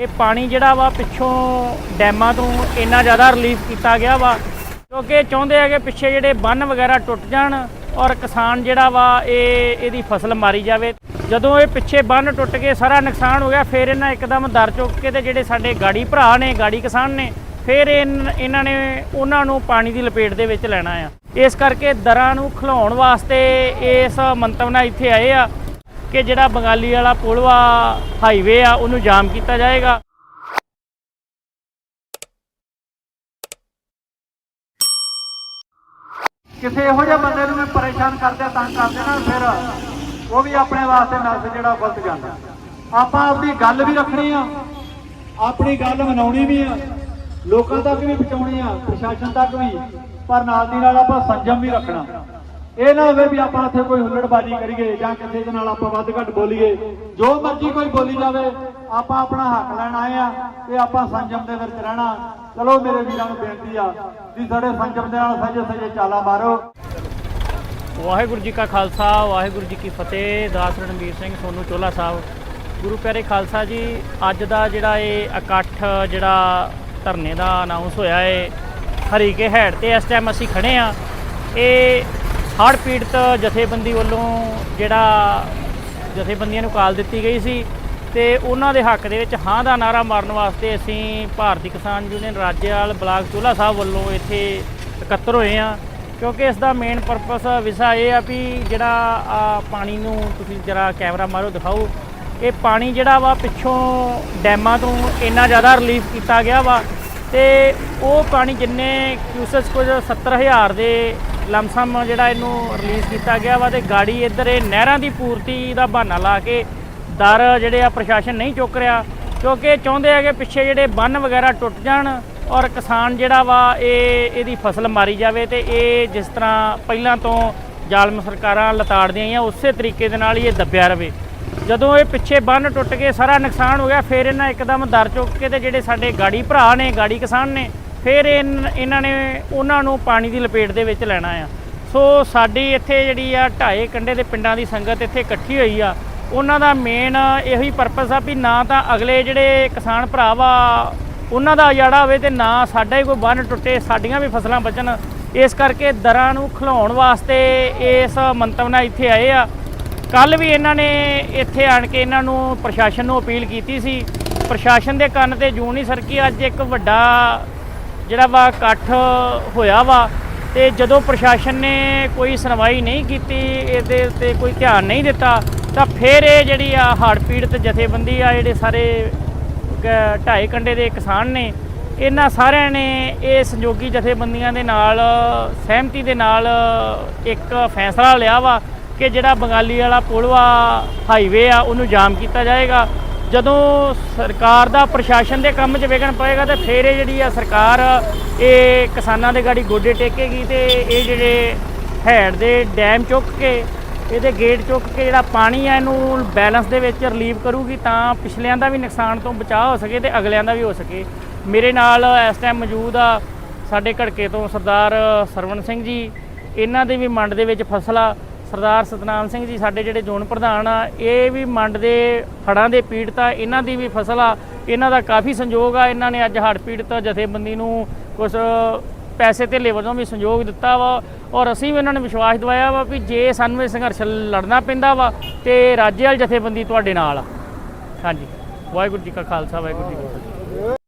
ਇਹ ਪਾਣੀ ਜਿਹੜਾ ਵਾ ਪਿੱਛੋਂ ਡੈਮਾਂ ਤੋਂ ਇੰਨਾ ਜ਼ਿਆਦਾ ਰਿਲੀਫ ਕੀਤਾ ਗਿਆ ਵਾ, ਕਿਉਂਕਿ ਚਾਹੁੰਦੇ ਆ ਕਿ ਪਿੱਛੇ ਜਿਹੜੇ ਬੰਨ ਵਗੈਰਾ ਟੁੱਟ ਜਾਣ ਔਰ ਕਿਸਾਨ ਜਿਹੜਾ ਵਾ ਇਹ, ਇਹਦੀ ਫਸਲ ਮਾਰੀ ਜਾਵੇ। ਜਦੋਂ ਇਹ ਪਿੱਛੇ ਬੰਨ ਟੁੱਟ ਕੇ ਸਾਰਾ ਨੁਕਸਾਨ ਹੋ ਗਿਆ, ਫਿਰ ਇਹਨਾਂ ਇੱਕਦਮ ਦਰ ਚੁੱਕ ਕੇ ਤੇ ਜਿਹੜੇ ਸਾਡੇ ਗਾੜੀ ਭਰਾ ਨੇ, ਗਾੜੀ ਕਿਸਾਨ ਨੇ, ਫਿਰ ਇਨ- ਇਹਨਾਂ ਨੇ ਉਹਨਾਂ ਨੂੰ ਪਾਣੀ ਦੀ ਲਪੇਟ ਦੇ ਵਿੱਚ ਲੈਣਾ ਆ। ਇਸ ਕਰਕੇ ਦਰਾਂ ਨੂੰ ਖਿਲਾਉਣ ਵਾਸਤੇ ਇਸ ਮੰਤਵ ਨਾਲ ਇੱਥੇ ਆਏ ਆ। ਕਿ ਜਿਹੜਾ ਬੰਗਾਲੀ ਵਾਲਾ ਪੁਲ ਵਾ ਹਾਈਵੇ ਆ, ਉਹਨੂੰ ਜਾਮ ਕੀਤਾ ਜਾਏਗਾ। ਕਿਸੇ ਇਹੋ ਜਿਹੇ ਬੰਦੇ ਨੂੰ ਵੀ ਪਰੇਸ਼ਾਨ ਕਰਦੇ ਤੰਗ ਕਰਦੇ ਨਾ, ਫਿਰ ਉਹ ਵੀ ਆਪਣੇ ਵਾਸਤੇ ਨਰਸ ਜਿਹੜਾ ਗਲਤ ਜਾਂਦਾ। ਆਪਾਂ ਆਪਣੀ ਗੱਲ ਵੀ ਰੱਖਣੀ ਆ, ਆਪਣੀ ਗੱਲ ਮਨਾਉਣੀ ਵੀ ਆ, ਲੋਕਾਂ ਤੱਕ ਵੀ ਪਹੁੰਚਾਉਣੀ ਆ, ਪ੍ਰਸ਼ਾਸਨ ਤੱਕ ਵੀ, ਪਰ ਨਾਲ ਦੀ ਨਾਲ ਆਪਾਂ ਸੰਜਮ ਵੀ ਰੱਖਣਾ। ਇਹ ਨਾ ਹੋਵੇ ਵੀ ਆਪਾਂ ਇੱਥੇ ਕੋਈ ਹੁੱਲੜਬਾਜ਼ੀ ਕਰੀਏ ਜਾਂ ਕਿਸੇ ਦੇ ਨਾਲ ਆਪਾਂ ਵੱਧ ਘੱਟ ਬੋਲੀਏ। ਜੋ ਮਰਜ਼ੀ ਕੋਈ ਬੋਲੀ ਜਾਵੇ, ਆਪਾਂ ਆਪਣਾ ਹੱਕ ਲੈਣ ਆਏ ਆ ਤੇ ਆਪਾਂ ਸੰਜਮ ਦੇ ਵਿੱਚ ਰਹਿਣਾ। ਚਲੋ ਮੇਰੇ ਵੀਰਾਂ ਨੂੰ ਬੇਨਤੀ ਆ ਵੀ ਸਾਡੇ ਸੰਜਮ ਦੇ ਨਾਲ ਸਜੇ ਸਜੇ ਚਾਲਾ ਮਾਰੋ। ਵਾਹਿਗੁਰੂ ਜੀ ਕਾ ਖਾਲਸਾ, ਵਾਹਿਗੁਰੂ ਜੀ ਕੀ ਫਤਿਹ। ਦਾਸ ਰਣਵੀਰ ਸਿੰਘ ਸੋਨੂ ਚੋਲਾ ਸਾਹਿਬ। ਗੁਰੂ ਪਿਆਰੇ ਖਾਲਸਾ ਜੀ, ਅੱਜ ਦਾ ਜਿਹੜਾ ਇਹ ਇਕੱਠ ਜਿਹੜਾ ਧਰਨੇ ਦਾ ਅਨਾਉਂਸ ਹੋਇਆ ਏ, ਹਰੀਕੇ ਹੈਡ ਤੇ ਇਸ ਟਾਈਮ ਅਸੀਂ ਖੜੇ ਆ। ਇਹ ਹੜ੍ਹ ਪੀੜਤ ਜਥੇਬੰਦੀ ਵੱਲੋਂ ਜਿਹੜਾ ਜਥੇਬੰਦੀਆਂ ਨੂੰ ਕਾਲ ਦਿੱਤੀ ਗਈ ਸੀ ਤੇ ਉਹਨਾਂ ਦੇ ਹੱਕ ਦੇ ਵਿੱਚ ਹਾਂ ਦਾ ਨਾਰਾ ਮਾਰਨ ਵਾਸਤੇ ਅਸੀਂ ਭਾਰਤੀ ਕਿਸਾਨ ਯੂਨੀਅਨ ਰਾਜੇਵਾਲ ਬਲਾਕ ਚੋਲਾ ਸਾਹਿਬ ਵੱਲੋਂ ਇੱਥੇ ਇਕੱਤਰ ਹੋਏ ਆ ਕਿਉਂਕਿ ਇਸ ਦਾ ਮੇਨ ਪਰਪਸ ਵਿਸ਼ਾ ਇਹ ਆ ਵੀ ਜਿਹੜਾ ਪਾਣੀ ਨੂੰ ਤੁਸੀਂ ਜਰਾ ਕੈਮਰਾ ਮਾਰੋ ਦਿਖਾਓ, ਇਹ ਪਾਣੀ ਜਿਹੜਾ ਵਾ ਪਿੱਛੋਂ ਡੈਮਾਂ ਤੋਂ ਇੰਨਾ ਜ਼ਿਆਦਾ ਰਿਲੀਫ ਕੀਤਾ ਗਿਆ ਵਾ ਤੇ ਉਹ ਪਾਣੀ ਜਿੰਨੇ ਕਿਊਸਸ ਕੁਝ 70000 ਦੇ ਲਮਸਮ ਜਿਹੜਾ ਇਹਨੂੰ ਰਿਲੀਜ਼ ਕੀਤਾ ਗਿਆ ਵਾ ਤੇ ਗਾੜੀ ਇੱਧਰ ਇਹ ਨਹਿਰਾਂ ਦੀ ਪੂਰਤੀ ਦਾ ਬਹਾਨਾ ਲਾ ਕੇ ਦਰ ਜਿਹੜੇ ਆ ਪ੍ਰਸ਼ਾਸਨ ਨਹੀਂ ਚੁੱਕ ਰਿਹਾ, ਕਿਉਂਕਿ ਚਾਹੁੰਦੇ ਆ ਕਿ ਪਿੱਛੇ ਜਿਹੜੇ ਬੰਨ ਵਗੈਰਾ ਟੁੱਟ ਜਾਣ ਔਰ ਕਿਸਾਨ ਜਿਹੜਾ ਵਾ ਇਹ, ਇਹਦੀ ਫਸਲ ਮਾਰੀ ਜਾਵੇ ਤੇ ਇਹ ਜਿਸ ਤਰ੍ਹਾਂ ਪਹਿਲਾਂ ਤੋਂ ਜ਼ਾਲਮ ਸਰਕਾਰਾਂ ਲਤਾੜਦੀਆਂ ਆਈਆਂ, ਉਸੇ ਤਰੀਕੇ ਦੇ ਨਾਲ ਹੀ ਇਹ ਦੱਬਿਆ ਰਵੇ। ਜਦੋਂ ਇਹ ਪਿੱਛੇ ਬੰਨ ਟੁੱਟ ਕੇ ਸਾਰਾ ਨੁਕਸਾਨ ਹੋ ਗਿਆ, ਫਿਰ ਇਹਨਾਂ ਇੱਕਦਮ ਦਰ ਚੁੱਕ ਕੇ ਤੇ ਜਿਹੜੇ ਸਾਡੇ ਗਾੜੀ ਭਰਾ ਨੇ, ਗਾੜੀ ਕਿਸਾਨ ਨੇ ਫਿਰ ਇਨ- ਇਹਨਾਂ ਨੇ ਉਹਨਾਂ ਨੂੰ ਪਾਣੀ ਦੀ ਲਪੇਟ ਦੇ ਵਿੱਚ ਲੈਣਾ ਆ। ਸੋ ਸਾਡੀ ਇੱਥੇ ਜਿਹੜੀ ਆ ਢਾਏ ਕੰਡੇ ਦੇ ਪਿੰਡਾਂ ਦੀ ਸੰਗਤ ਇੱਥੇ ਇਕੱਠੀ ਹੋਈ ਆ। ਉਹਨਾਂ ਦਾ ਮੇਨ ਇਹੋ ਹੀ ਪਰਪਸ ਆ ਵੀ ਨਾ ਤਾਂ ਅਗਲੇ ਜਿਹੜੇ ਕਿਸਾਨ ਭਰਾ ਵਾ, ਉਹਨਾਂ ਦਾ ਉਜਾੜਾ ਹੋਵੇ ਤੇ ਨਾ ਸਾਡਾ ਹੀ ਕੋਈ ਬੰਨ ਟੁੱਟੇ, ਸਾਡੀਆਂ ਵੀ ਫਸਲਾਂ ਬਚਣ। ਇਸ ਕਰਕੇ ਦਰਾਂ ਨੂੰ ਖਿਲਾਉਣ ਵਾਸਤੇ ਇਸ ਮੰਤਵ ਨਾਲ ਇੱਥੇ ਆਏ ਆ। ਕੱਲ ਵੀ ਇਹਨਾਂ ਨੇ ਇੱਥੇ ਆਣ ਕੇ ਇਹਨਾਂ ਨੂੰ ਪ੍ਰਸ਼ਾਸਨ ਨੂੰ ਅਪੀਲ ਕੀਤੀ ਸੀ। ਪ੍ਰਸ਼ਾਸਨ ਦੇ ਕੰਨ ਤੇ ਜੂੰ ਨਹੀਂ ਸਰਕੀ, ਅੱਜ ਇੱਕ ਵੱਡਾ ਜਿਹੜਾ ਵਾ ਇਕੱਠ ਹੋਇਆ ਵਾ ਤੇ ਜਦੋਂ ਪ੍ਰਸ਼ਾਸਨ ਨੇ ਕੋਈ ਸੁਣਵਾਈ ਨਹੀਂ ਕੀਤੀ, ਇਹਦੇ ਉੱਤੇ ਕੋਈ ਧਿਆਨ ਨਹੀਂ ਦਿੱਤਾ, ਤਾਂ ਫਿਰ ਇਹ ਜਿਹੜੀ ਆ ਹੜ੍ਹ ਪੀੜਤ ਜਥੇਬੰਦੀ ਆ, ਜਿਹੜੇ ਸਾਰੇ ਢਾਈ ਕੰਡੇ ਦੇ ਕਿਸਾਨ ਨੇ, ਇਹਨਾਂ ਸਾਰਿਆਂ ਨੇ ਇਹ ਸੰਯੋਗੀ ਜਥੇਬੰਦੀਆਂ ਦੇ ਨਾਲ, ਸਹਿਮਤੀ ਦੇ ਨਾਲ ਇੱਕ ਫੈਸਲਾ ਲਿਆ ਵਾ ਕਿ ਜਿਹੜਾ ਬੰਗਾਲੀ ਵਾਲਾ ਪੁਲ ਵਾ ਹਾਈਵੇ ਆ, ਉਹਨੂੰ ਜਾਮ ਕੀਤਾ ਜਾਏਗਾ। ਜਦੋਂ ਸਰਕਾਰ ਦਾ ਪ੍ਰਸ਼ਾਸਨ ਦੇ ਕੰਮ 'ਚ ਵਿਘਨ ਪਏਗਾ ਤੇ ਫਿਰ ਇਹ ਜਿਹੜੀ ਆ ਸਰਕਾਰ, ਇਹ ਕਿਸਾਨਾਂ ਦੇ ਗਾੜੀ ਗੋਡੇ ਟੇਕੇਗੀ ਤੇ ਇਹ ਜਿਹੜੇ ਹੈਡ ਦੇ ਡੈਮ ਚੁੱਕ ਕੇ, ਇਹਦੇ ਗੇਟ ਚੁੱਕ ਕੇ ਜਿਹੜਾ ਪਾਣੀ ਆ ਇਹਨੂੰ ਬੈਲੈਂਸ ਦੇ ਵਿੱਚ ਰਿਲੀਵ ਕਰੂਗੀ ਤਾਂ ਪਿਛਲਿਆਂ ਦਾ ਵੀ ਨੁਕਸਾਨ ਤੋਂ ਬਚਾਅ ਹੋ ਸਕੇ ਤੇ ਅਗਲਿਆਂ ਦਾ ਵੀ ਹੋ ਸਕੇ। ਮੇਰੇ ਨਾਲ ਇਸ ਟਾਈਮ ਮੌਜੂਦ ਆ ਸਾਡੇ ਘੜਕੇ ਤੋਂ ਸਰਦਾਰ ਸਰਵਣ ਸਿੰਘ ਜੀ। ਇਹਨਾਂ ਦੇ ਵੀ ਮੰਡ ਦੇ ਵਿੱਚ ਫਸਲ ਆ। ਸਰਦਾਰ ਸਤਨਾਮ ਸਿੰਘ ਜੀ ਸਾਡੇ ਜਿਹੜੇ ਜ਼ੋਨ ਪ੍ਰਧਾਨ ਆ, ਇਹ ਵੀ ਮੰਡ ਦੇ ਹੜ੍ਹਾਂ ਦੇ ਪੀੜਤ ਆ, ਇਹਨਾਂ ਦੀ ਵੀ ਫਸਲ ਆ, ਇਹਨਾਂ ਦਾ ਕਾਫੀ ਸੰਯੋਗ ਆ, ਇਹਨਾਂ ਨੇ ਅੱਜ ਹੜ੍ਹ ਪੀੜਤ ਜਥੇਬੰਦੀ ਨੂੰ ਕੁਝ ਪੈਸੇ ਧੇਲੇ ਵਜੋਂ ਵੀ ਸੰਯੋਗ ਦਿੱਤਾ ਵਾ, ਔਰ ਅਸੀਂ ਵੀ ਇਹਨਾਂ ਨੂੰ ਵਿਸ਼ਵਾਸ ਦਿਵਾਇਆ ਵਾ ਵੀ ਜੇ ਸਾਨੂੰ ਇਹ ਸੰਘਰਸ਼ ਲੜਨਾ ਪੈਂਦਾ ਵਾ, ਤੇ ਰਾਜੇਵਾਲ ਜਥੇਬੰਦੀ ਤੁਹਾਡੇ ਨਾਲ ਆ। ਹਾਂਜੀ। ਵਾਹਿਗੁਰੂ ਜੀ ਕਾ ਖਾਲਸਾ, ਵਾਹਿਗੁਰੂ ਜੀ ਕੀ ਫਤਿਹ।